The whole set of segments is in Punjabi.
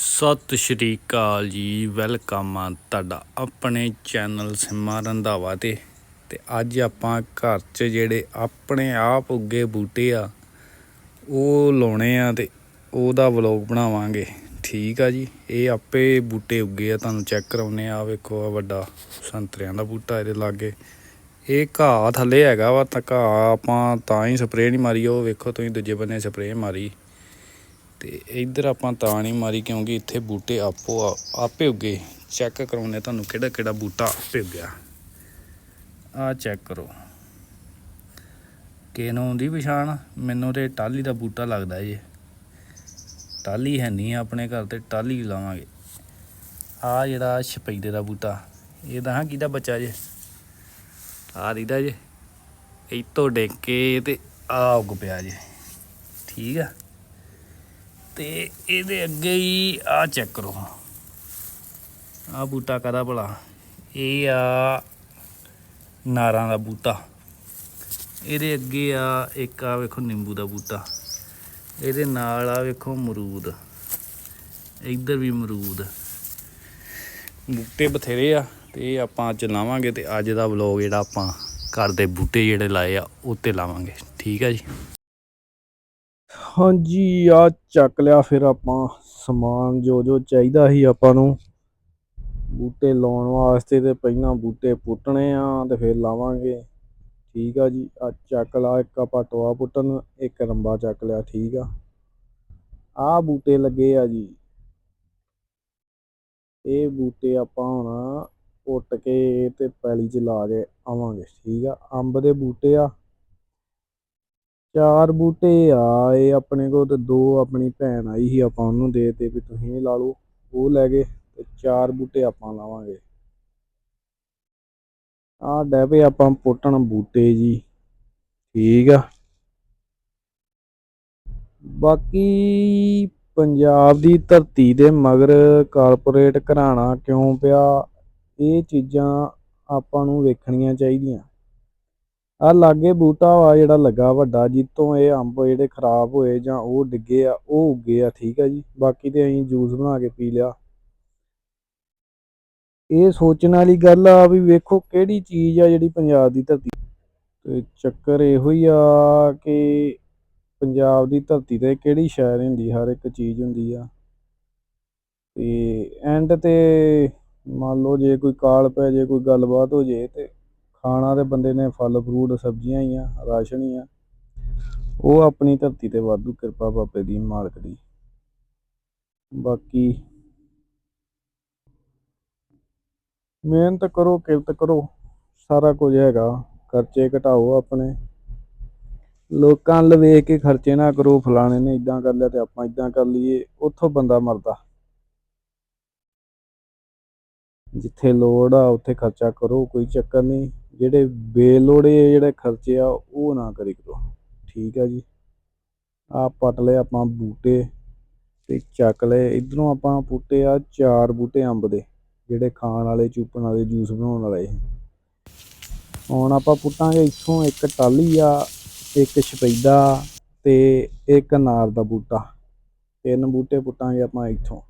ਸਤਿ ਸ਼੍ਰੀ ਅਕਾਲ ਜੀ, ਵੈਲਕਮ ਆ ਤੁਹਾਡਾ ਆਪਣੇ ਚੈਨਲ ਸਿਮਾ ਰੰਧਾਵਾ ਤੇ। ਤੇ ਅੱਜ ਆਪਾਂ ਘਰ 'ਚ ਜਿਹੜੇ ਆਪਣੇ ਆਪ ਉੱਗੇ ਬੂਟੇ ਆ, ਉਹ ਲਾਉਣੇ ਆ ਤੇ ਉਹਦਾ ਵਲੌਗ ਬਣਾਵਾਂਗੇ। ਠੀਕ ਆ ਜੀ, ਇਹ ਆਪੇ ਬੂਟੇ ਉੱਗੇ ਆ, ਤੁਹਾਨੂੰ ਚੈੱਕ ਕਰਾਉਨੇ ਆ ਵੇਖੋ ਆ ਵੱਡਾ ਸੰਤਰਿਆਂ ਦਾ ਬੂਟਾ ਇਹਦੇ ਲਾਗੇ। ਇਹ ਘਾਹ ਥੱਲੇ ਹੈਗਾ ਵਾ, ਤਾਂ ਘਾਹ ਆਪਾਂ ਤਾਂ ਹੀ ਸਪਰੇਅ ਨਹੀਂ ਮਾਰੀ, ਉਹ ਵੇਖੋ ਤੁਸੀਂ ਦੂਜੇ ਬੰਨੇ ਸਪਰੇਅ ਮਾਰੀ। ਤੇ ਇੱਧਰ ਆਪਾਂ ਤਾਂ ਨਹੀਂ ਮਾਰੀ ਕਿਉਂਕਿ ਇੱਥੇ ਬੂਟੇ ਆਪੋ ਆਪੇ ਉੱਗੇ। ਚੈੱਕ ਕਰਾਉਨੇ ਤੁਹਾਨੂੰ ਕਿਹੜਾ ਕਿਹੜਾ ਬੂਟਾ ਆਪੇ ਉੱਗਿਆ। ਆ ਚੈੱਕ ਕਰੋ। ਕਿਹਨੂੰ ਆਉਂਦੀ ਪਛਾਣ? ਮੈਨੂੰ ਤੇ ਟਾਲੀ ਦਾ ਬੂਟਾ ਲੱਗਦਾ ਜੇ ਟਾਲੀ ਹੈ ਨਹੀਂ ਆਪਣੇ ਘਰ ਤੇ ਟਾਲੀ ਲਾਵਾਂਗੇ। ਆ ਜਿਹੜਾ ਛਪਈਦੇ ਦਾ ਬੂਟਾ, ਇਹ ਤਾਂ ਕਿਹਦਾ ਬੱਚਾ ਜੇ? ਆ ਦੀਦਾ ਜੇ। ਇੱਥੋਂ ਡੇਕੇ ਕੇ ਤੇ ਆ ਉੱਗ ਪਿਆ ਜੇ। ਠੀਕ ਆ? ਤੇ ਇਹਦੇ ਅੱਗੇ ਹੀ ਆ ਚੈੱਕ ਕਰੋ। ਆ ਬੂਟਾ ਕਦਾ ਭਲਾ? ਇਹ ਆ ਨਾਰਾਂ ਦਾ ਬੂਟਾ। ਇਹਦੇ ਅੱਗੇ ਆ ਇੱਕ ਆ ਵੇਖੋ ਨਿੰਬੂ ਦਾ ਬੂਟਾ। ਇਹਦੇ ਨਾਲ ਆ ਵੇਖੋ ਮਰੂਦ ਇੱਧਰ ਵੀ ਮਰੂਦ ਬੂਟੇ ਬਥੇਰੇ ਆ ਤੇ ਇਹ ਆਪਾਂ ਅੱਜ ਲਾਵਾਂਗੇ ਤੇ ਅੱਜ ਦਾ ਵਲੌਗ ਜਿਹੜਾ ਆਪਾਂ ਘਰ ਦੇ ਬੂਟੇ ਜਿਹੜੇ ਲਾਏ ਆ, ਉਹ 'ਤੇ ਲਾਵਾਂਗੇ। ਠੀਕ ਆ ਜੀ? ਹਾਂਜੀ ਆ ਚੱਕ ਲਿਆ ਫਿਰ ਆਪਾਂ ਸਮਾਨ ਜੋ ਜੋ ਚਾਹੀਦਾ ਸੀ ਆਪਾਂ ਨੂੰ। ਬੂਟੇ ਲਾਉਣ ਵਾਸਤੇ ਤੇ ਪਹਿਲਾਂ ਬੂਟੇ ਪੁੱਟਣੇ ਆ ਤੇ ਫਿਰ ਲਾਵਾਂਗੇ। ਠੀਕ ਆ ਜੀ ਆ ਚੱਕ ਲਾ, ਇੱਕ ਆਪਾਂ ਟੋਆ ਪੁੱਟਣ, ਇੱਕ ਰੰਬਾ ਚੱਕ ਲਿਆ, ਠੀਕ ਆ। ਆ ਬੂਟੇ ਲੱਗੇ ਆ ਜੀ। ਇਹ ਬੂਟੇ ਆਪਾਂ ਹੁਣ ਪੁੱਟ ਕੇ ਤੇ ਪੈਲੀ 'ਚ ਲਾ ਕੇ ਆਵਾਂਗੇ, ਠੀਕ ਆ। ਅੰਬ ਦੇ ਬੂਟੇ ਆ। ਚਾਰ ਬੂਟੇ ਆਏ ਆਪਣੇ ਕੋਲ ਤੇ ਦੋ ਆਪਣੀ ਭੈਣ ਆਈ ਸੀ, ਆਪਾਂ ਉਹਨੂੰ ਦੇ ਤੇ ਵੀ ਤੁਸੀਂ ਵੀ ਲਾ ਲਓ, ਉਹ ਲੈ ਗਏ ਤੇ ਚਾਰ ਬੂਟੇ ਆਪਾਂ ਲਾਵਾਂਗੇ। ਆ ਡੈਪੇ ਆਪਾਂ ਪੁੱਟਣ ਬੂਟੇ ਜੀ, ਠੀਕ ਆ। ਬਾਕੀ ਪੰਜਾਬ ਦੀ ਧਰਤੀ ਦੇ ਮਗਰ ਕਾਰਪੋਰੇਟ ਘਰਾਣਾ ਕਿਉਂ ਪਿਆ, ਇਹ ਚੀਜ਼ਾਂ ਆਪਾਂ ਨੂੰ ਵੇਖਣੀਆਂ ਚਾਹੀਦੀਆਂ। ਆ ਲਾਗੇ ਬੂਟਾ ਵਾ ਜਿਹੜਾ ਲੱਗਾ ਵੱਡਾ ਜਿੱਤੋਂ ਇਹ ਅੰਬ ਜਿਹੜੇ ਖਰਾਬ ਹੋਏ ਜਾਂ ਉਹ ਡਿੱਗੇ ਆ, ਉਹ ਉੱਗੇ ਆ, ਠੀਕ ਆ ਜੀ। ਬਾਕੀ ਤੇ ਅਸੀਂ ਜੂਸ ਬਣਾ ਕੇ ਪੀ ਲਿਆ। ਇਹ ਸੋਚਣ ਵਾਲੀ ਗੱਲ ਆ ਵੀ ਵੇਖੋ ਕਿਹੜੀ ਚੀਜ਼ ਆ ਜਿਹੜੀ ਪੰਜਾਬ ਦੀ ਧਰਤੀ ਤੇ ਚੱਕਰ ਇਹੋ ਹੀ ਆ ਕਿ ਪੰਜਾਬ ਦੀ ਧਰਤੀ ਤੇ ਕਿਹੜੀ ਸ਼ੈ ਹੁੰਦੀ, ਹਰ ਇੱਕ ਚੀਜ਼ ਹੁੰਦੀ ਆ। ਤੇ ਐਂਡ ਤੇ ਮੰਨ ਲਓ ਜੇ ਕੋਈ ਕਾਲ ਪੈ ਜੇ, ਕੋਈ ਗੱਲਬਾਤ ਹੋ ਜੇ ਤੇ ਖਾਣਾ ਤੇ ਬੰਦੇ ਨੇ ਫਲ, ਫਰੂਟ, ਸਬਜ਼ੀਆਂ ਹੀ ਆ, ਰਾਸ਼ਨ ਹੀ ਆ। ਉਹ ਆਪਣੀ ਧਰਤੀ ਤੇ ਵਾਧੂ ਕਿਰਪਾ ਬਾਬੇ ਦੀ, ਮਾਲਕ ਦੀ। ਬਾਕੀ ਮਿਹਨਤ ਕਰੋ, ਕਿਰਤ ਕਰੋ। ਸਾਰਾ ਕੁਝ ਹੈਗਾ। ਖਰਚੇ ਘਟਾਓ ਆਪਣੇ। ਲੋਕਾਂ ਵੱਲ ਵੇਖ ਕੇ ਖਰਚੇ ਨਾ ਕਰੋ। ਫਲਾਣੇ ਨੇ ਇਦਾਂ ਕਰ ਲਿਆ ਤੇ ਆਪਾਂ ਇਦਾਂ ਕਰ ਲਈਏ। ਉੱਥੋਂ ਬੰਦਾ ਮਰਦਾ। ਜਿੱਥੇ ਲੋੜ ਆ, ਉੱਥੇ ਖਰਚਾ ਕਰੋ। ਕੋਈ ਚੱਕਰ ਨਹੀਂ। ਜਿਹੜੇ ਬੇਲੋੜੇ ਜਿਹੜੇ ਖਰਚੇ ਆ, ਉਹ ਨਾ ਕਰੀ ਕਰੋ। ਠੀਕ ਆ ਜੀ? ਆ ਪੱਟ ਲਏ ਆਪਾਂ ਬੂਟੇ ਤੇ ਚੱਕ ਲਏ। ਇਧਰੋਂ ਆਪਾਂ ਬੂਟੇ ਆ, ਚਾਰ ਬੂਟੇ ਅੰਬ ਦੇ, ਜਿਹੜੇ ਖਾਣ ਵਾਲੇ, ਚੂਪਣ ਵਾਲੇ, ਜੂਸ ਬਣਾਉਣ ਵਾਲੇ। ਹੁਣ ਆਪਾਂ ਪੁੱਟਾਂਗੇ ਇੱਥੋਂ ਇੱਕ ਟਾਲੀ ਆ, ਇੱਕ ਛਪੈਦਾ ਤੇ ਇੱਕ ਅਨਾਰ ਦਾ ਬੂਟਾ। ਤਿੰਨ ਬੂਟੇ ਪੁੱਟਾਂਗੇ ਆਪਾਂ ਇੱਥੋਂ।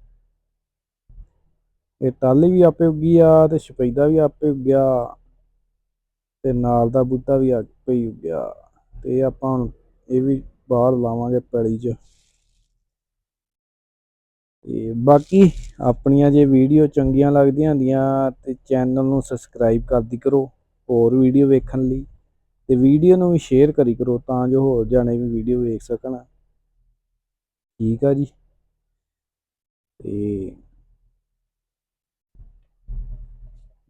ਇਹ ਟਾਲੀ ਵੀ ਆਪੇ ਉੱਗੀ ਆ ਤੇ ਛਪੈਦਾ ਵੀ ਆਪੇ ਉੱਗਿਆ। ਤੇ ਨਾਲ ਦਾ ਬੂਟਾ ਵੀ ਆਪੇ ਪਈ ਗਿਆ। ਤੇ ਆਪਾਂ ਹੁਣ ਇਹ ਵੀ ਬਾਹਰ ਲਾਵਾਂਗੇ ਪੈਲੀ 'ਚ। ਤੇ ਬਾਕੀ ਆਪਣੀਆਂ ਜੇ ਵੀਡੀਓ ਚੰਗੀਆਂ ਲੱਗਦੀਆਂ ਹੁੰਦੀਆਂ ਤੇ ਚੈਨਲ ਨੂੰ ਸਬਸਕ੍ਰਾਈਬ ਕਰਦੀ ਕਰੋ ਹੋਰ ਵੀਡੀਓ ਵੇਖਣ ਲਈ। ਤੇ ਵੀਡੀਓ ਨੂੰ ਵੀ ਸ਼ੇਅਰ ਕਰੀ ਕਰੋ ਤਾਂ ਜੋ ਹੋਰ ਜਾਣੇ ਵੀ ਵੀਡੀਓ ਵੇਖ ਸਕਣ। ਠੀਕ ਆ ਜੀ। ਤੇ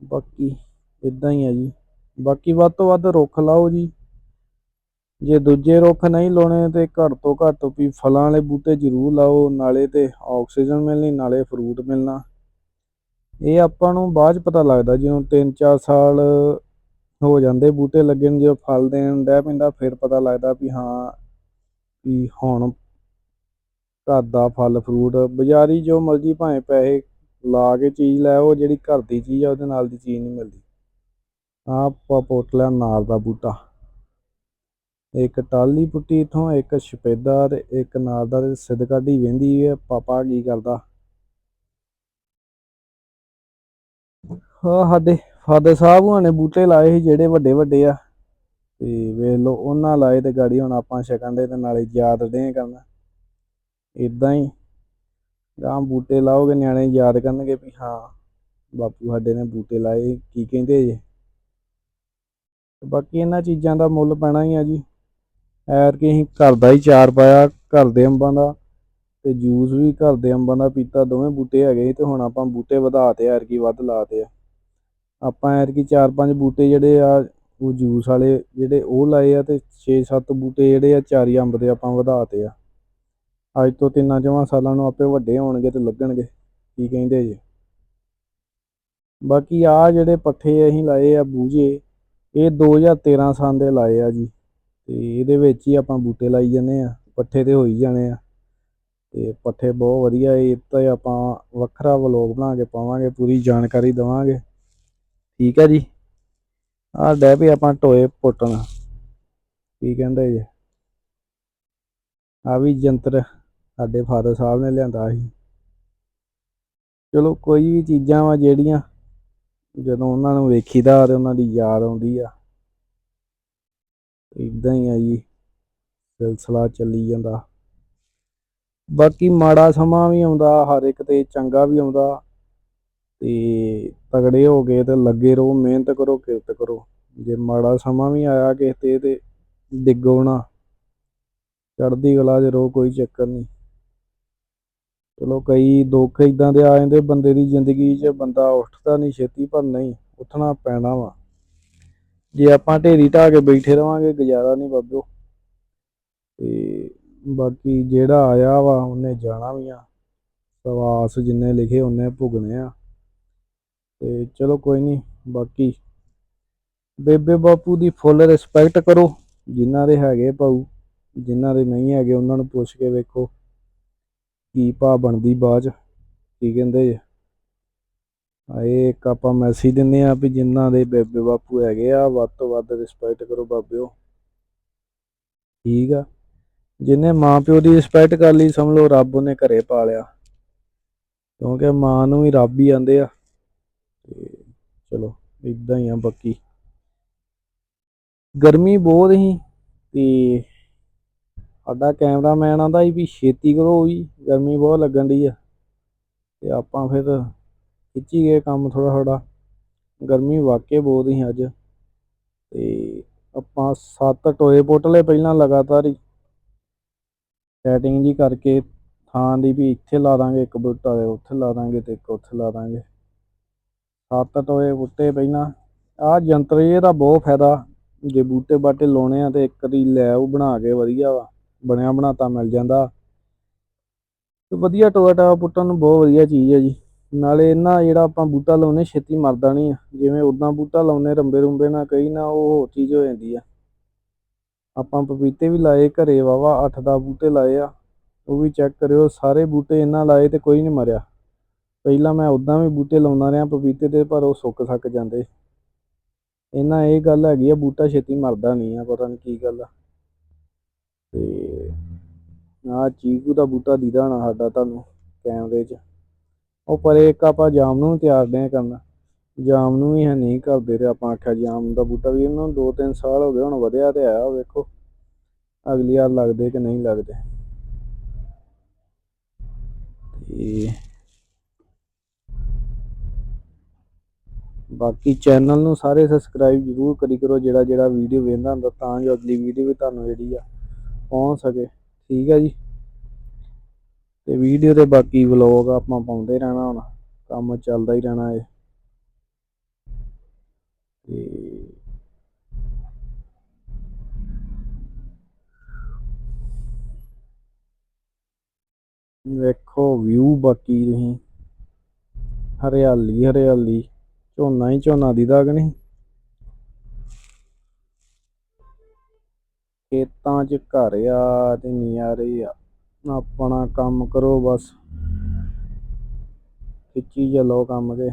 ਬਾਕੀ ਇਦਾਂ ਹੀ ਆ ਜੀ। ਬਾਕੀ ਵੱਧ ਤੋਂ ਵੱਧ ਰੁੱਖ ਲਾਓ ਜੀ। ਜੇ ਦੂਜੇ ਰੁੱਖ ਨਹੀਂ ਲਾਉਣੇ ਤੇ ਘੱਟ ਤੋਂ ਘੱਟ ਵੀ ਫਲਾਂ ਵਾਲੇ ਬੂਟੇ ਜ਼ਰੂਰ ਲਾਓ, ਨਾਲੇ ਤੇ ਆਕਸੀਜਨ ਮਿਲਣੀ, ਨਾਲੇ ਫਰੂਟ ਮਿਲਣਾ। ਇਹ ਆਪਾਂ ਨੂੰ ਬਾਅਦ ਚ ਪਤਾ ਲੱਗਦਾ ਜਦੋਂ 3-4 ਸਾਲ ਹੋ ਜਾਂਦੇ ਬੂਟੇ ਲੱਗੇ ਨੂੰ ਜਦੋਂ ਫਲ ਦੇਣ ਡੈ ਪੈਂਦਾ, ਫਿਰ ਪਤਾ ਲੱਗਦਾ ਵੀ ਹਾਂ, ਵੀ ਹੁਣ ਘਰ ਦਾ ਫਲ ਫਰੂਟ ਬਾਜ਼ਾਰੀ ਜੋ ਮਰਜ਼ੀ ਭਾਵੇਂ ਪੈਸੇ ਲਾ ਕੇ ਚੀਜ਼ ਲੈ ਉਹ ਜਿਹੜੀ ਘਰ ਦੀ ਚੀਜ਼ ਆ, ਉਹਦੇ ਨਾਲ ਦੀ ਚੀਜ਼ ਨਹੀਂ ਮਿਲਦੀ। ਆਪਾਂ ਪੁੱਟ ਨਾਰ ਦਾ ਬੂਟਾ। ਇੱਕ ਟਾਲੀ ਪੁੱਟੀ ਇਥੋਂ, ਇੱਕ ਸ਼ਪੇਦਾ ਤੇ ਇੱਕ ਨਾਰ ਦਾ ਤੇ ਸਿੱਧ ਕਾਢੀ ਵੇਂਦੀ ਹੈ ਪਾਪਾ ਕੀ ਕਰਦਾ? ਹਾਂ ਸਾਡੇ ਫਾਦਰ ਸਾਹਿਬ ਹੁਣਾਂ ਨੇ ਬੂਟੇ ਲਾਏ ਸੀ, ਜਿਹੜੇ ਵੱਡੇ ਵੱਡੇ ਆ। ਤੇ ਵੇਖ ਲਓ, ਉਹਨਾਂ ਲਾਏ ਤੇ ਗਾੜੀ ਹੁਣ ਆਪਾਂ ਛਕਣ ਦੇ ਤੇ ਨਾਲੇ ਯਾਦ ਦੇ ਕਰਨਾ। ਇਦਾਂ ਹੀ ਗਾਂ ਬੂਟੇ ਲਾਓਗੇ, ਨਿਆਣੇ ਯਾਦ ਕਰਨਗੇ ਵੀ ਹਾਂ, ਬਾਪੂ ਸਾਡੇ ਨੇ ਬੂਟੇ ਲਾਏ ਕੀ ਕਹਿੰਦੇ ਜੇ? ਬਾਕੀ ਇਹਨਾਂ ਚੀਜ਼ਾਂ ਦਾ ਮੁੱਲ ਪੈਣਾ ਹੀ ਆ ਜੀ। ਐਰ ਕਿ ਅਸੀਂ ਘਰ ਦਾ ਹੀ ਚਾਰ ਪਾਇਆ, ਘਰ ਦੇ ਅੰਬਾਂ ਦਾ ਤੇ ਜੂਸ ਵੀ ਘਰ ਦੇ ਅੰਬਾਂ ਦਾ ਪੀਤਾ, ਦੋਵੇਂ ਬੂਟੇ ਹੈਗੇ ਸੀ ਤੇ ਹੁਣ ਆਪਾਂ ਬੂਟੇ ਵਧਾਤੇ ਐਰ ਕੀ ਵੱਧ ਲਾਤੇ ਆ। ਆਪਾਂ ਐਰ ਕੀ ਚਾਰ ਪੰਜ ਬੂਟੇ ਜਿਹੜੇ ਆ, ਉਹ ਜੂਸ ਵਾਲੇ ਜਿਹੜੇ ਉਹ ਲਾਏ ਆ ਤੇ 6-7 ਬੂਟੇ ਜਿਹੜੇ ਆ, ਚਾਰੀ ਅੰਬ ਦੇ ਆਪਾਂ ਵਧਾਤੇ ਆ। ਅੱਜ ਤੋਂ ਤਿੰਨਾਂ ਚਵਾਂ ਸਾਲਾਂ ਨੂੰ ਆਪੇ ਵੱਡੇ ਹੋਣਗੇ ਤੇ ਲੱਗਣਗੇ, ਕੀ ਕਹਿੰਦੇ ਜੀ। ਬਾਕੀ ਆ ਜਿਹੜੇ ਪੱਠੇ ਅਸੀਂ ਲਾਏ ਆ ਬੂਝੇ ਇਹ 2013 ਸਾਲ ਦੇ ਲਾਏ ਆ ਜੀ। ਤੇ ਇਹਦੇ ਵਿੱਚ ਹੀ ਆਪਾਂ ਬੂਟੇ ਲਾਈ ਜਾਂਦੇ ਆ, ਪੱਠੇ ਤੇ ਹੋਈ ਜਾਣੇ ਆ। ਤੇ ਪੱਠੇ ਬਹੁਤ ਵਧੀਆ ਇਹ ਤਾਂ ਆਪਾਂ ਵੱਖਰਾ ਵਲੋਗ ਬਣਾ ਕੇ ਪਾਵਾਂਗੇ, ਪੂਰੀ ਜਾਣਕਾਰੀ ਦਵਾਂਗੇ। ਠੀਕ ਹੈ ਜੀ। ਆਹ ਡੈ ਵੀ ਆਪਾਂ ਟੋਏ ਪੁੱਟਣ। ਕੀ ਕਹਿੰਦੇ ਜੀ? ਆ ਵੀ ਜੰਤਰ ਸਾਡੇ ਫਾਦਰ ਸਾਹਿਬ ਨੇ ਲਿਆਂਦਾ ਸੀ। ਚਲੋ ਕੋਈ ਵੀ ਚੀਜ਼ਾਂ ਵਾ ਜਿਹੜੀਆਂ ਜਦੋਂ ਉਹਨਾਂ ਨੂੰ ਵੇਖੀਦਾ ਤੇ ਉਹਨਾਂ ਦੀ ਯਾਦ ਆਉਂਦੀ ਆ। ਇਦਾਂ ਹੀ ਆ ਜੀ, ਸਿਲਸਿਲਾ ਚੱਲੀ ਜਾਂਦਾ। ਬਾਕੀ ਮਾੜਾ ਸਮਾਂ ਵੀ ਆਉਂਦਾ, ਹਰ ਇੱਕ ਤੇ ਚੰਗਾ ਵੀ ਆਉਂਦਾ। ਤੇ ਤਗੜੇ ਹੋ ਗਏ ਤੇ ਲੱਗੇ ਰਹੋ, ਮਿਹਨਤ ਕਰੋ, ਕਿਰਤ ਕਰੋ। ਜੇ ਮਾੜਾ ਸਮਾਂ ਵੀ ਆਇਆ ਕਿਸੇ ਤੇ ਤੇ ਡਿੱਗੋ ਨਾ। ਚੜ੍ਹਦੀ ਕਲਾ 'ਚ ਰਹੋ, ਕੋਈ ਚੱਕਰ ਨਹੀਂ। ਚਲੋ ਕਈ ਦੁੱਖ ਇਦਾਂ ਦੇ ਆ ਜਾਂਦੇ ਬੰਦੇ ਦੀ ਜ਼ਿੰਦਗੀ 'ਚ ਬੰਦਾ ਉੱਠਦਾ ਨਹੀਂ ਛੇਤੀ, ਪਰ ਨਹੀਂ, ਉੱਠਣਾ ਪੈਣਾ ਵਾ। ਜੇ ਆਪਾਂ ਢੇਰੀ ਢਾਹ ਕੇ ਬੈਠੇ ਰਵਾਂਗੇ, ਗੁਜ਼ਾਰਾ ਨਹੀਂ ਬਾਬਿਓ ਤੇ ਬਾਕੀ ਜਿਹੜਾ ਆਇਆ ਵਾ, ਉਹਨੇ ਜਾਣਾ ਵੀ ਆ। ਸਵਾਸ ਜਿੰਨੇ ਲਿਖੇ, ਉਹਨੇ ਭੁਗਣੇ ਆ। ਤੇ ਚਲੋ ਕੋਈ ਨਹੀਂ ਬਾਕੀ ਬੇਬੇ ਬਾਪੂ ਦੀ ਫੁੱਲ ਰਿਸਪੈਕਟ ਕਰੋ। ਜਿਨ੍ਹਾਂ ਦੇ ਹੈਗੇ ਭਾਊ, ਜਿਨ੍ਹਾਂ ਦੇ ਨਹੀਂ ਹੈਗੇ, ਉਹਨਾਂ ਨੂੰ ਪੁੱਛ ਕੇ ਵੇਖੋ। ਕੀ ਭਾ ਬਣਦੀ ਬਾਅਦ ਕੀ ਕਹਿੰਦੇ ਆਏ ਇੱਕ ਆਪਾਂ ਮੈਸੇਜ ਦਿੰਦੇ ਆ ਵੀ ਜਿਨ੍ਹਾਂ ਦੇ ਬੇਬੇ ਬਾਪੂ ਹੈਗੇ ਆ, ਵੱਧ ਤੋਂ ਵੱਧ ਰਿਸਪੈਕਟ ਕਰੋ ਬਾਬਿਓ। ਠੀਕ ਆ। ਜਿਹਨੇ ਮਾਂ ਪਿਓ ਦੀ ਰਿਸਪੈਕਟ ਕਰ ਲਈ, ਸਮਝ ਲਓ ਰੱਬ ਉਹਨੇ ਘਰੇ ਪਾ ਲਿਆ ਕਿਉਂਕਿ ਮਾਂ ਨੂੰ ਵੀ ਰੱਬ ਹੀ ਆਂਦੇ ਆ। ਤੇ ਚਲੋ ਇਦਾਂ ਹੀ ਆ ਬਾਕੀ। ਗਰਮੀ ਬਹੁਤ ਹੀ ਤੇ ਸਾਡਾ ਕੈਮਰਾਮੈਨ ਆਂਦਾ ਸੀ ਵੀ ਛੇਤੀ ਕਰੋ ਵੀ ਗਰਮੀ ਬਹੁਤ ਲੱਗਣ ਦੀ ਆ। ਤੇ ਆਪਾਂ ਫਿਰ ਖਿੱਚੀ ਗਏ ਕੰਮ ਥੋੜਾ ਥੋੜਾ ਗਰਮੀ ਵਾਕਿਆ ਬਹੁਤ ਹੀ ਅੱਜ। ਤੇ ਆਪਾਂ ਸੱਤ ਟੋਏ ਪੁੱਟ ਲਏ ਪਹਿਲਾਂ ਲਗਾਤਾਰ ਹੀ। ਸੈਟਿੰਗ ਜੀ ਕਰਕੇ ਥਾਂ ਦੀ ਵੀ ਇੱਥੇ ਲਾ ਦਾਂਗੇ, ਇੱਕ ਬੂਟਾ ਤੇ ਉੱਥੇ ਲਾ ਦਾਂਗੇ ਤੇ ਇੱਕ ਉੱਥੇ ਲਾ ਦਾਂਗੇ। ਸੱਤ ਟੋਏ ਬੂਟੇ ਪਹਿਲਾਂ। ਆਹ ਜੰਤਰ ਇਹਦਾ ਬਹੁਤ ਫਾਇਦਾ। ਜੇ ਬੂਟੇ ਬਾਟੇ ਲਾਉਣੇ ਆ ਤੇ ਇੱਕ ਦੀ ਲੈ ਉਹ ਬਣਾ ਕੇ ਵਧੀਆ ਵਾ। ਬਣਿਆ ਬਣਾਤਾ ਮਿਲ ਜਾਂਦਾ। ਤੇ ਵਧੀਆ ਟੋਆ ਟਾਵਾ ਪੁੱਟਣ ਨੂੰ ਬਹੁਤ ਵਧੀਆ ਚੀਜ਼ ਹੈ ਜੀ। ਨਾਲੇ ਇਹਨਾਂ ਜਿਹੜਾ ਆਪਾਂ ਬੂਟਾ ਲਾਉਨੇ ਛੇਤੀ ਮਰਦਾ ਨਹੀਂ ਆ। ਜਿਵੇਂ ਉਦਾਂ ਬੂਟਾ ਲਾਉਨੇ ਰੰਬੇ ਰੁੰਬੇ ਨਾਲ ਕਈ ਨਾ, ਉਹ ਹੋਰ ਚੀਜ਼ ਹੋ ਜਾਂਦੀ ਆ। ਆਪਾਂ ਪਪੀਤੇ ਵੀ ਲਾਏ ਘਰੇ ਵਾਵਾ 8-10 ਬੂਟੇ ਲਾਏ ਆ। ਉਹ ਵੀ ਚੈੱਕ ਕਰਿਓ, ਸਾਰੇ ਬੂਟੇ ਇਹਨਾਂ ਲਾਏ ਤੇ ਕੋਈ ਨਹੀਂ ਮਰਿਆ। ਪਹਿਲਾਂ ਮੈਂ ਉਦਾਂ ਵੀ ਬੂਟੇ ਲਾਉਂਦਾ ਰਿਹਾ ਪਪੀਤੇ ਤੇ, ਪਰ ਉਹ ਸੁੱਕ ਸੱਕ ਜਾਂਦੇ। ਇਹਨਾਂ ਇਹ ਗੱਲ ਹੈਗੀ ਆ, ਬੂਟਾ ਛੇਤੀ ਮਰਦਾ ਨਹੀਂ ਆ, ਪਤਾ ਨਹੀਂ ਕੀ ਗੱਲ ਆ। ਤੇ ਆਹ ਚੀਕੂ ਦਾ ਬੂਟਾ ਦੀਦਾ ਹੋਣਾ ਸਾਡਾ ਤੁਹਾਨੂੰ ਕੈਮਰੇ 'ਚ। ਉਹ ਪਰੇ ਇੱਕ ਆਪਾਂ ਜਾਮ ਨੂੰ ਵੀ ਤਿਆਰ ਦੇ ਕਰਨਾ। ਜਾਮ ਨੂੰ ਵੀ ਹੈ ਨਹੀਂ ਕਰਦੇ ਤੇ ਆਪਾਂ ਆਖਿਆ ਜਾਮ ਦਾ ਬੂਟਾ ਵੀ ਇਹਨਾਂ ਨੂੰ 2-3 ਸਾਲ ਹੋ ਗਏ, ਹੁਣ ਵਧਿਆ ਤੇ ਆਇਆ ਵੇਖੋ। ਅਗਲੀ ਵਾਰ ਲੱਗਦੇ ਕਿ ਨਹੀਂ ਲੱਗਦੇ। ਤੇ ਬਾਕੀ ਚੈਨਲ ਨੂੰ ਸਾਰੇ ਸਬਸਕ੍ਰਾਈਬ ਜ਼ਰੂਰ ਕਰੀ ਕਰੋ ਜਿਹੜਾ ਜਿਹੜਾ ਵੀਡੀਓ ਵੇਖਦਾ ਹੁੰਦਾ, ਤਾਂ ਜੋ ਅਗਲੀ ਵੀਡੀਓ ਵੀ ਤੁਹਾਨੂੰ ਜਿਹੜੀ ਆ ਪਹੁੰਚ ਸਕੇ। ਠੀਕ ਹੈ ਜੀ। ਤੇ ਵੀਡੀਓ ਤੇ ਬਾਕੀ ਵਲੌਗ ਆਪਾਂ ਪਾਉਂਦੇ ਰਹਿਣਾ ਹੁਣ। ਕੰਮ ਚੱਲਦਾ ਹੀ ਰਹਿਣਾ ਹੈ ਤੇ ਵੇਖੋ ਵਿਊ ਬਾਕੀ ਤੁਸੀਂ। ਹਰਿਆਲੀ ਹਰਿਆਲੀ। ਝੋਨਾ ਹੀ ਝੋਨਾ ਦੀਦਾ ਕਿ ਨਹੀਂ? ਖੇਤਾਂ 'ਚ ਘਰ ਆ ਤੇ ਨਜ਼ਾਰੇ ਆ। ਆਪਣਾ ਕੰਮ ਕਰੋ ਬਸ। ਖਿੱਚੀ ਚੱਲੋ ਕੰਮ ਤੇ।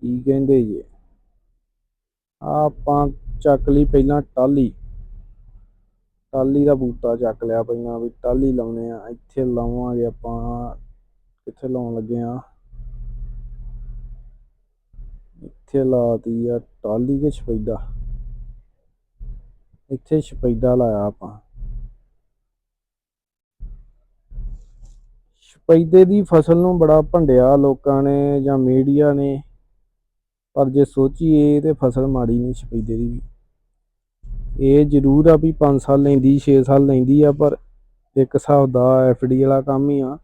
ਕੀ ਕਹਿੰਦੇ ਜੀ? ਆਪਾਂ ਚੱਕ ਲਈ ਪਹਿਲਾਂ ਟਾਲੀ ਟਾਲੀ ਦਾ ਬੂਟਾ ਚੱਕ ਲਿਆ ਪਹਿਲਾਂ ਵੀ ਟਾਲੀ ਲਾਉਨੇ ਆ। ਇੱਥੇ ਲਾਵਾਂਗੇ ਆਪਾਂ। ਕਿੱਥੇ ਲਾਉਣ ਲੱਗੇ ਆ? ਇੱਥੇ ਲਾਤੀ ਆ ਟਾਲੀ ਕੇ ਛਪੈਦਾ ਇੱਥੇ ਛਪੈਦਾ ਲਾਇਆ ਆਪਾਂ। ਛਪੈਦੇ ਦੀ ਫਸਲ ਨੂੰ ਬੜਾ ਭੰਡਿਆ ਲੋਕਾਂ ਨੇ ਜਾਂ ਮੀਡੀਆ ਨੇ, ਪਰ ਜੇ ਸੋਚੀਏ ਤੇ ਫਸਲ ਮਾੜੀ ਨਹੀਂ ਛਪੈਦੇ ਦੀ ਵੀ। ਇਹ ਜ਼ਰੂਰ ਆ ਵੀ 5 ਸਾਲ ਲੈਂਦੀ 6 ਸਾਲ ਲੈਂਦੀ ਆ, ਪਰ ਇੱਕ ਹਿਸਾਬ ਦਾ ਐਫਡੀ ਵਾਲਾ ਕੰਮ ਹੀ ਆ।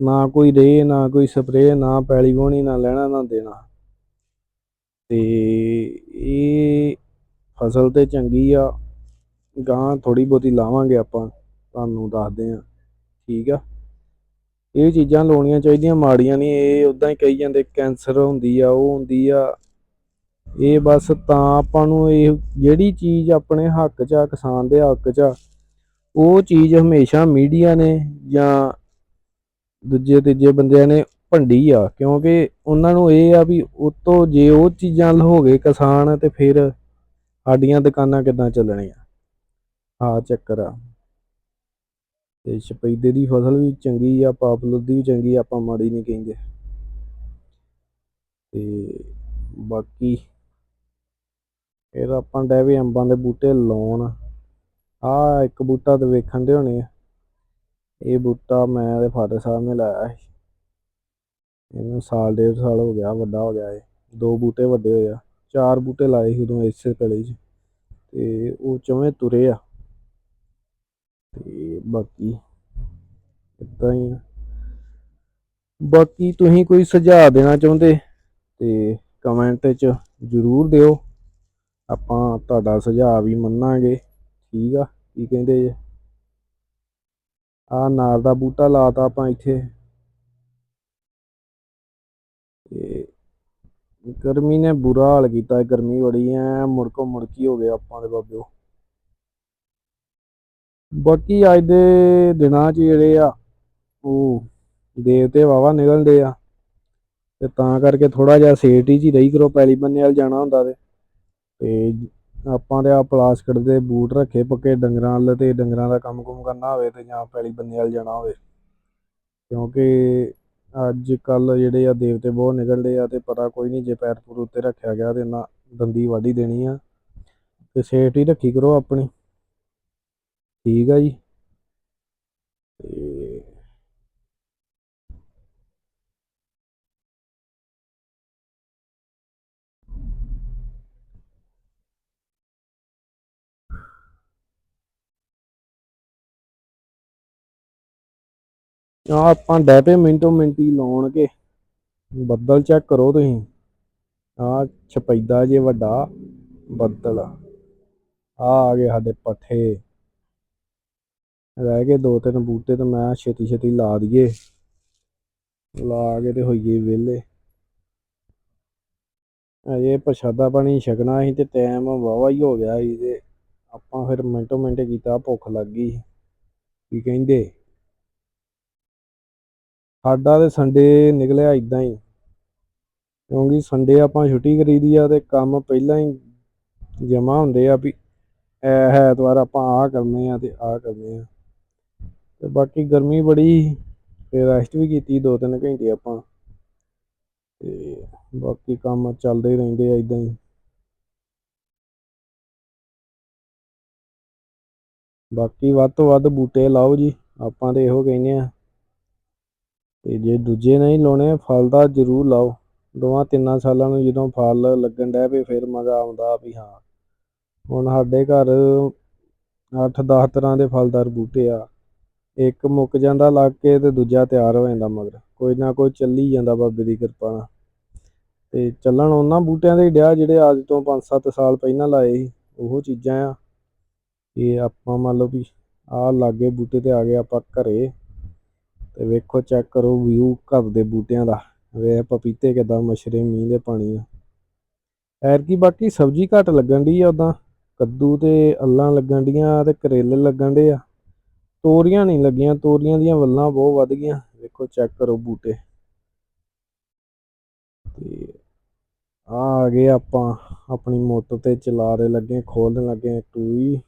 ਨਾ ਕੋਈ ਰੇ, ਨਾ ਕੋਈ ਸਪਰੇਅ ਨਾ ਪੈਲੀ ਵਾਹੁਣੀ ਨਾ ਲੈਣਾ, ਨਾ ਦੇਣਾ। ਤੇ ਇਹ ਫਸਲ ਤੇ ਚੰਗੀ ਆ, ਗਾਂ ਥੋੜੀ ਬਹੁਤੀ ਲਾਵਾਂਗੇ ਆਪਾਂ, ਤੁਹਾਨੂੰ ਦੱਸਦੇ ਆ ਠੀਕ ਆ? ਇਹ ਚੀਜ਼ਾਂ ਲਾਉਣੀਆਂ ਚਾਹੀਦੀਆਂ, ਮਾੜੀਆਂ ਨਹੀਂ, ਇਹ ਉਦਾਂ ਹੀ ਕਹੀ ਜਾਂਦੇ, ਕੈਂਸਰ ਹੁੰਦੀ ਆ, ਉਹ ਹੁੰਦੀ ਆ। ਇਹ ਬਸ ਤਾਂ ਆਪਾਂ ਨੂੰ ਇਹ ਜਿਹੜੀ ਚੀਜ਼ ਆਪਣੇ ਹੱਕ 'ਚ ਆ, ਕਿਸਾਨ ਦੇ ਹੱਕ 'ਚ ਆ, ਉਹ ਚੀਜ਼ ਹਮੇਸ਼ਾ ਮੀਡੀਆ ਨੇ ਜਾਂ ਦੂਜੇ ਤੀਜੇ ਬੰਦਿਆਂ ਨੇ ਭੰਡੀ ਆ, ਕਿਉਂਕਿ ਉਹਨਾਂ ਨੂੰ ਇਹ ਆ ਵੀ ਉਤੋਂ ਜੇ ਉਹ ਚੀਜ਼ਾਂ ਲਹੋਗੇ ਕਿਸਾਨ ਤੇ ਫਿਰ ਸਾਡੀਆਂ ਦੁਕਾਨਾਂ ਕਿੱਦਾਂ ਚੱਲਣੀਆਂ? ਆ ਚੱਕਰ ਆ। ਤੇ ਸ਼ਪੈਦੇ ਦੀ ਫਸਲ ਵੀ ਚੰਗੀ ਆ ਪਾਪੂਲਰ ਦੀ ਵੀ ਚੰਗੀ ਆਪਾਂ ਮਾੜੀ ਨਹੀਂ ਕਹਿੰਦੇ। ਤੇ ਬਾਕੀ ਫਿਰ ਆਪਾਂ ਡੈ ਵੀ ਅੰਬਾਂ ਦੇ ਬੂਟੇ ਲਾਉਣ। ਆ ਇੱਕ ਬੂਟਾ ਤੇ ਵੇਖਣ ਦੇ ਹੋਣੇ ਆ ਇਹ ਬੂਟਾ ਮੈਂ ਤੇ ਫਾਦਰ ਸਾਹਿਬ ਨੇ ਲਾਇਆ ਸੀ। ਇਹਨੂੰ ਸਾਲ, ਡੇਢ ਸਾਲ ਹੋ ਗਿਆ, ਵੱਡਾ ਹੋ ਗਿਆ ਇਹ। ਦੋ ਬੂਟੇ ਵੱਡੇ ਹੋਏ ਆ। ਚਾਰ ਬੂਟੇ ਲਾਏ ਸੀ ਉਦੋਂ ਇਸੇ ਕਲੇ 'ਚ ਤੇ ਉਹ ਚਵੇਂ ਤੁਰੇ ਆ। ਤੇ ਬਾਕੀ ਇਦਾਂ ਹੀ ਆ। ਬਾਕੀ ਤੁਸੀਂ ਕੋਈ ਸੁਝਾਅ ਦੇਣਾ ਚਾਹੁੰਦੇ ਤੇ ਕਮੈਂਟ 'ਚ ਜ਼ਰੂਰ ਦਿਓ। ਆਪਾਂ ਤੁਹਾਡਾ ਸੁਝਾਅ ਵੀ ਮੰਨਾਂਗੇ। ਠੀਕ ਆ? ਕੀ ਕਹਿੰਦੇ ਜੇ? ਆ ਨਾਰ ਦਾ ਬੂਟਾ ਲਾਤਾ ਆਪਾਂ ਇੱਥੇ। ਗਰਮੀ ਨੇ ਬੁਰਾ ਹਾਲ ਕੀਤਾ ਗਰਮੀ ਬੜੀ ਐ ਮੁੜਕੋ ਮੁੜਕੀ ਹੋ ਗਿਆ ਆਪਾਂ ਦੇ ਬਾਬਿਓ ਬਾਕੀ ਅੱਜ ਦੇ ਦਿਨਾਂ 'ਚ ਜਿਹੜੇ ਆ, ਉਹ ਦੇਵਤੇ ਵਾਵਾ ਨਿਕਲਦੇ ਆ, ਤੇ ਤਾਂ ਕਰਕੇ ਥੋੜਾ ਜਿਹਾ ਸੇਫਟੀ 'ਚ ਰਹੀ ਕਰੋ, ਪੈਲੀ ਬੰਨੇ ਵਾਲ ਜਾਣਾ ਹੁੰਦਾ ਤੇ। ਤੇ ਆਪਾਂ ਤੇ ਆ ਪਲਾਸਟਿਕ ਦੇ ਬੂਟ ਰੱਖੇ ਪੱਕੇ, ਡੰਗਰਾਂ ਵਾਲੇ ਤੇ ਡੰਗਰਾਂ ਦਾ ਕੰਮ ਕੁਮ ਕਰਨਾ ਹੋਵੇ ਤੇ ਜਾਂ ਪੈਲੀ ਬੰਨੇ ਵਾਲ ਜਾਣਾ ਹੋਵੇ। ਕਿਉਂਕਿ ਅੱਜ ਕੱਲ ਜਿਹੜੇ ਆ ਦੇਵਤੇ ਬਹੁਤ ਨਿਕਲਦੇ ਆ ਤੇ ਪਤਾ ਕੋਈ ਨਹੀਂ ਜੇ ਪੈਰ ਪੂਰ ਉੱਤੇ ਰੱਖਿਆ ਗਿਆ ਤੇ ਨਾ ਦੰਦੀ ਵਾਢੀ ਦੇਣੀ ਆ। ਤੇ ਸੇਫਟੀ ਰੱਖੀ ਕਰੋ ਆਪਣੀ। ਠੀਕ ਆ ਜੀ। ਤੇ ਆ ਆਪਾਂ ਡੈਪੇ ਮਿੰਟੋ ਮਿੰਟੀ ਲਾਉਣ ਕੇ ਬੱਦਲ ਚੈੱਕ ਕਰੋ ਤੁਸੀਂ। ਆ ਛਪੈਦਾ ਜੇ ਵੱਡਾ ਬੱਦਲ। ਆ ਆ ਗਏ ਸਾਡੇ ਪੱਠੇ। ਰਹਿ ਗਏ ਦੋ ਤਿੰਨ ਬੂਟੇ ਤੇ ਮੈਂ ਛੇਤੀ ਛੇਤੀ ਲਾ ਦਈਏ। ਲਾ ਕੇ ਤੇ ਹੋਈਏ ਵਿਹਲੇ। ਅਜੇ ਪ੍ਰਸ਼ਾਦਾ ਪਾਣੀ ਛਕਣਾ ਸੀ ਤੇ ਟਾਈਮ ਵਾਵਾ ਹੀ ਹੋ ਗਿਆ ਸੀ ਤੇ ਆਪਾਂ ਫਿਰ ਮਿੰਟੋ ਮਿੰਟ ਕੀਤਾ, ਭੁੱਖ ਲੱਗ ਗਈ। ਕੀ ਕਹਿੰਦੇ? ਸਾਡਾ ਤੇ ਸੰਡੇ ਨਿਕਲਿਆ ਇਦਾਂ ਹੀ। ਕਿਉਂਕਿ ਸੰਡੇ ਆਪਾਂ ਛੁੱਟੀ ਕਰੀਦੀ ਆ ਤੇ ਕੰਮ ਪਹਿਲਾਂ ਹੀ ਜਮਾ ਹੁੰਦੇ ਆ ਵੀ ਐ ਐਤਵਾਰ ਆਪਾਂ ਆ ਕਰਨੇ ਆ ਤੇ ਆ ਕਰਨੇ ਆ। ਤੇ ਬਾਕੀ ਗਰਮੀ ਬੜੀ ਤੇ ਰੈਸਟ ਵੀ ਕੀਤੀ ਦੋ ਤਿੰਨ ਘੰਟੇ ਆਪਾਂ। ਤੇ ਬਾਕੀ ਕੰਮ ਚੱਲਦੇ ਹੀ ਰਹਿੰਦੇ ਆ ਇਦਾਂ ਹੀ। ਬਾਕੀ ਵੱਧ ਤੋਂ ਵੱਧ ਬੂਟੇ ਲਾਓ ਜੀ, ਆਪਾਂ ਤੇ ਇਹੋ ਕਹਿੰਦੇ ਆ। ਤੇ ਜੇ ਦੂਜੇ ਨਹੀਂ ਲਾਉਣੇ, ਫਲ ਦਾ ਜ਼ਰੂਰ ਲਾਓ। ਦੋਵਾਂ ਤਿੰਨਾਂ ਸਾਲਾਂ ਨੂੰ ਜਦੋਂ ਫਲ ਲੱਗਣ ਡੈ ਪਏ, ਫਿਰ ਮਜ਼ਾ ਆਉਂਦਾ ਵੀ ਹਾਂ। ਹੁਣ ਸਾਡੇ ਘਰ 8-10 ਤਰ੍ਹਾਂ ਦੇ ਫਲਦਾਰ ਬੂਟੇ ਆ। ਇੱਕ ਮੁੱਕ ਜਾਂਦਾ ਲੱਗ ਕੇ ਤੇ ਦੂਜਾ ਤਿਆਰ ਹੋ ਜਾਂਦਾ ਮਗਰ। ਕੋਈ ਨਾ ਕੋਈ ਚੱਲੀ ਜਾਂਦਾ ਬਾਬੇ ਦੀ ਕਿਰਪਾ ਨਾਲ। ਤੇ ਚੱਲਣ ਉਹਨਾਂ ਬੂਟਿਆਂ ਦੇ ਡਿਆ ਜਿਹੜੇ ਅੱਜ ਤੋਂ 5-7 ਸਾਲ ਪਹਿਲਾਂ ਲਾਏ ਸੀ। ਉਹ ਚੀਜ਼ਾਂ ਆ। ਇਹ ਆਪਾਂ ਮੰਨ ਲਓ ਵੀ ਆਹ ਲਾਗੇ ਬੂਟੇ ਤੇ ਆ ਗਏ ਆਪਾਂ ਘਰੇ। ਤੇ ਵੇਖੋ ਚੈੱਕ ਕਰੋ ਵਿਊ ਘਰ ਦੇ ਬੂਟਿਆਂ ਦਾ। ਵੇ ਪਪੀਤੇ ਕਿਦਾਂ ਮਛਰੇ ਮੀਂਹ ਦੇ ਪਾਣੀ ਆ ਐਰਕੀ ਬਾਕੀ ਸਬਜ਼ੀ ਘੱਟ ਲੱਗਣ ਦੀ ਆ ਉਦਾਂ ਕੱਦੂ ਤੇ ਅੱਲਾਂ ਲੱਗਣ ਡੀਆਂ ਤੇ ਕਰੇਲੇ ਲੱਗਣ ਦੇ ਆ। ਤੋਰੀਆਂ ਨਹੀਂ ਲੱਗੀਆਂ, ਤੋਰੀਆਂ ਦੀਆਂ ਵੱਲਾਂ ਬਹੁਤ ਵੱਧ ਗਈਆਂ। ਵੇਖੋ ਚੈੱਕ ਕਰੋ ਬੂਟੇ। ਤੇ ਆ ਆ ਗਏ ਆਪਾਂ, ਆਪਣੀ ਮੋਟਰ ਤੇ ਚਲਾ ਰਹੇ ਲੱਗੇ, ਖੋਲਣ ਲੱਗੇ ਟੂਈ।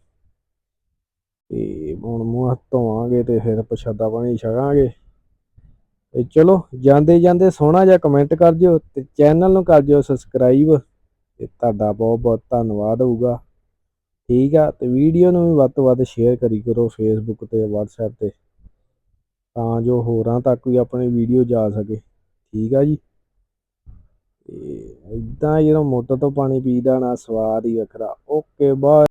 ਤੇ ਹੁਣ ਮੂੰਹ ਹੱਥ ਧੋਵਾਂਗੇ ਤੇ ਫਿਰ ਪ੍ਰਸ਼ਾਦਾ ਪਾਣੀ ਛਕਾਂਗੇ। ਤੇ ਚਲੋ, ਜਾਂਦੇ ਜਾਂਦੇ ਸੋਹਣਾ ਜਿਹਾ ਕਮੈਂਟ ਕਰ ਦਿਓ ਤੇ ਚੈਨਲ ਨੂੰ ਕਰ ਦਿਓ ਸਬਸਕ੍ਰਾਈਬ ਤੇ ਤੁਹਾਡਾ ਬਹੁਤ ਬਹੁਤ ਧੰਨਵਾਦ ਹੋਊਗਾ। ਠੀਕ ਆ, ਤੇ ਵੀਡੀਓ ਨੂੰ ਵੀ ਵੱਧ ਤੋਂ ਵੱਧ ਸ਼ੇਅਰ ਕਰੀ ਕਰੋ ਫੇਸਬੁੱਕ ਤੇ WhatsApp ਤੇ, ਤਾਂ ਜੋ ਹੋਰਾਂ ਤੱਕ ਵੀ ਆਪਣੀ ਵੀਡੀਓ ਜਾ ਸਕੇ। ਠੀਕ ਆ ਜੀ? ਤੇ ਇਦਾਂ ਜਦੋਂ ਮੋਟਰ ਤੋਂ ਪਾਣੀ ਪੀਦਾ ਨਾ ਸਵਾਦ ਹੀ ਵੱਖਰਾ। Okay bye